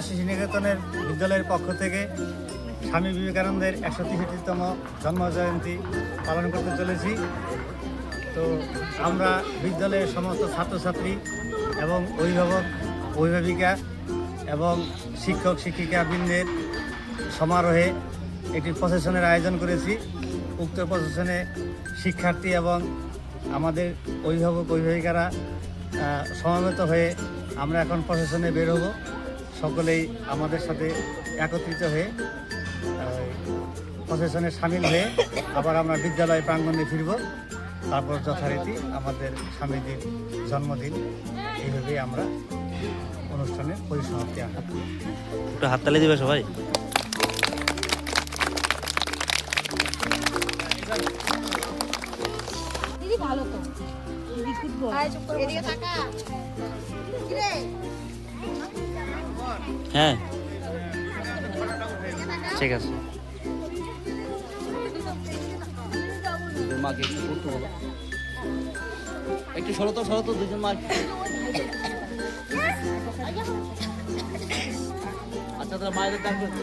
শিশু নিকেতনের বিদ্যালয়ের পক্ষ থেকে স্বামী বিবেকানন্দের একশো তেষট্টিতম জন্ম জয়ন্তী পালন করতে চলেছি। তো আমরা বিদ্যালয়ের সমস্ত ছাত্রছাত্রী এবং অভিভাবক, অভিভাবিকা এবং শিক্ষক, শিক্ষিকা বৃন্দের সমারোহে একটি প্রসেশনের আয়োজন করেছি। উক্ত প্রসেশনে শিক্ষার্থী এবং আমাদের অভিভাবক, অভিভাবিকারা সমবেত হয়ে আমরা এখন প্রসেশনে বের হব। সকলেই আমাদের সাথে একত্রিত হয়ে প্রশাসনে সামিল হয়ে আবার আমরা বিদ্যালয় প্রাঙ্গণে ফিরব। তারপর যথারীতি আমাদের স্বামীজির জন্মদিন। এইভাবেই আমরা অনুষ্ঠানের পরিসমাপ্তি আনব একটু হাততালি দিবে সবাই? দিদি ভালো তো। দিদি এদিকে তাকা হ্যাঁ। ঠিক আছে। মাকে একটু করতে হবে একটু সরত সরত দুজন মা আচ্ছা তাহলে মায়ের ডাক করতে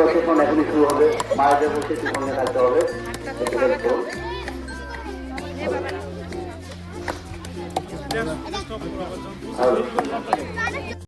প্রশিক্ষণ এখনই শুরু হবে। মায়েদের সঙ্গে থাকতে হবে। আর